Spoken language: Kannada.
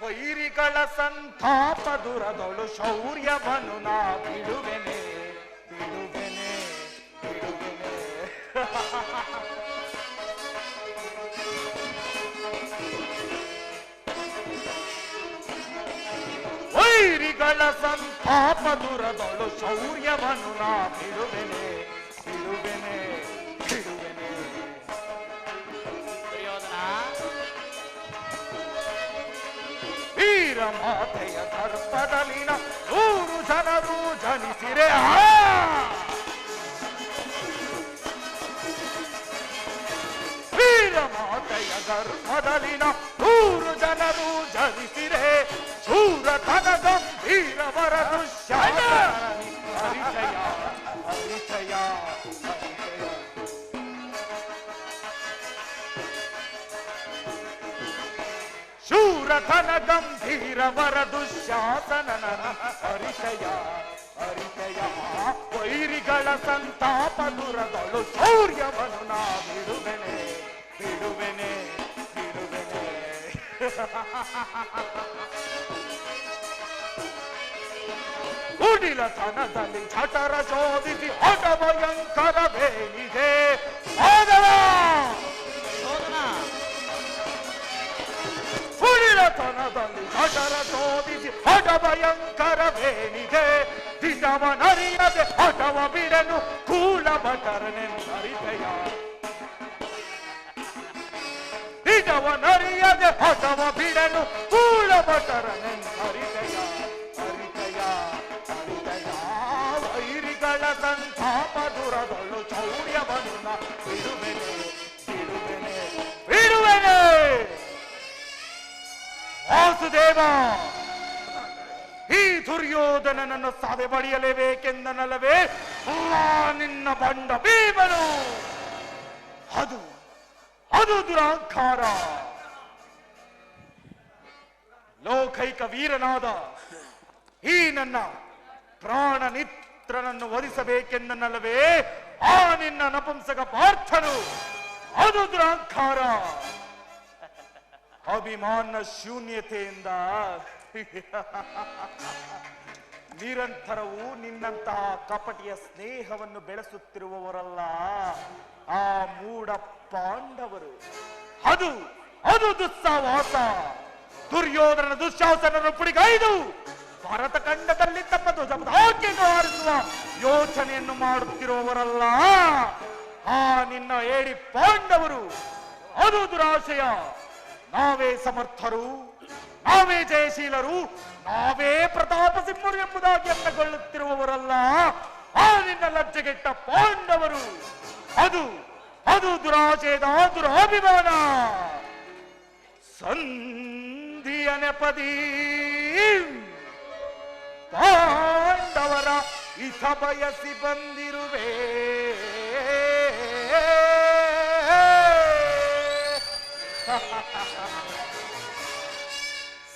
ವೈರಿಗಳ ಸಂತಾಪ ದುರದೊಳು ಶೌರ್ಯವನ್ನು ನಾ ಬಿಡುವೆನೆ ಬಿಡುವೆನೆ ಬಿಡುವೆನೆ ವೈರಿಗಳ ಸಂತಾಪ ದುರದೊಳು ಶೌರ್ಯವನ್ನು ನಾ ಬಿಡುವೆನೆ ಬಿಡುವೆನೆ ಬಿಡುವೆನೆ ವೀರ ಮಾತೆಯ ಗರ್ಭದಲ್ಲಿನ ನೂರು ಜನರು ಜನಿಸಿರೆ ಆ! ವೀರ ಮಾತೆಯ ಗರ್ಭದಲ್ಲಿನ ನೂರು ಜನರು ಜನಿಸಿರೆ ಶೂರಧನ ಗಂಭೀರ ವರ ದುಶ್ಯಾಸನನ ಪರಿಚಯ ಪರಿಚಯ ವೈರಿಗಳ ಸಂತಾಪ ದುರದಳು ಶೌರ್ಯವನ್ನು ನಾ ಬಿಡುವೆನೆ ಬಿಡುವೆನೆ ಬಿಡುವೆನೆ ಕುಡಿಲತನದಲ್ಲಿ ಚಟರ ಶೋಧಿಸಿ ಹಠ ಭಯಂಕರವೇನಿದೆ ಮಾಧವ ಹಠರ ಶೋಧಿಸಿ ಹಠ ಭಯಂಕರವೇನಿದೆ ದಿಟವನರಿಯದೆ ಹಠವ ಬಿಡನು ಕೂಲ ಭಟರನೆಂದರಿದೆಯ ದಿಟವನರಿಯದೆ ಹಠವ ಬಿಡನು ಕೂಲ ಭಟರನೆಂದರಿದೆಯ ವಾಸುದೇವ, ಈ ದುರ್ಯೋಧನನನ್ನು ಸಾವೆ ಬಡಿಯಲೇಬೇಕೆಂದನಲ್ಲವೇ ನಿನ್ನ ಬಂಡ ಭೀಮನು ಅದು ಅದು ದುರಾಂಕಾರ. ಲೋಕೈಕ ವೀರನಾದ ಈ ನನ್ನ ಪ್ರಾಣ ನಿತ್ರನನ್ನು ವಧಿಸಬೇಕೆಂದನಲ್ಲವೇ? ಆ ನಿನ್ನ ನಪುಂಸಕ ಪಾರ್ಥನು, ಅದು ದುರಾಂಕಾರ. ಅಭಿಮಾನ ಶೂನ್ಯತೆಯಿಂದ ನಿರಂತರವು ನಿನ್ನಂತಹ ಕಪಟಿಯ ಸ್ನೇಹವನ್ನು ಬೆಳೆಸುತ್ತಿರುವವರಲ್ಲ ಆ ಮೂಡ ಪಾಂಡವರು. ಅದು ಅದು ದುಸ್ಸಾವಾಸ ದುರ್ಯೋಧನ ದುಶ್ಯಾಸನನ್ನು ಪುಡಿಗೈದು ಭರತ ಖಂಡದಲ್ಲಿ ತಮ್ಮ ಧ್ವಜಪದಾಕೆಯನ್ನು ಹಾರಿಸುವ ಯೋಚನೆಯನ್ನು ಮಾಡುತ್ತಿರುವವರಲ್ಲ. ಆ ನಿನ್ನ ಏಡಿ ಪಾಂಡವರು, ಅದು ದುರಾಶಯ ನಾವೇ ಸಮರ್ಥರು, ನಾವೇ ಜಯಶೀಲರು, ನಾವೇ ಪ್ರತಾಪ ಸಿಂಹರು ಎಂಬುದಾಗಿ ಅನ್ನಗೊಳ್ಳುತ್ತಿರುವವರಲ್ಲ ಆ ನಿನ್ನ ಲಜ್ಜೆಗೆಟ್ಟ ಪಾಂಡವರು. ಅದು ಅದು ದುರಾಶಯದ ದುರಾಭಿಮಾನ. ಸಂಧಿಯ ನೆಪದಿ. ಪಾಂಡವರ ಇಸ ಬಯಸಿ ಬಂದಿರುವೆ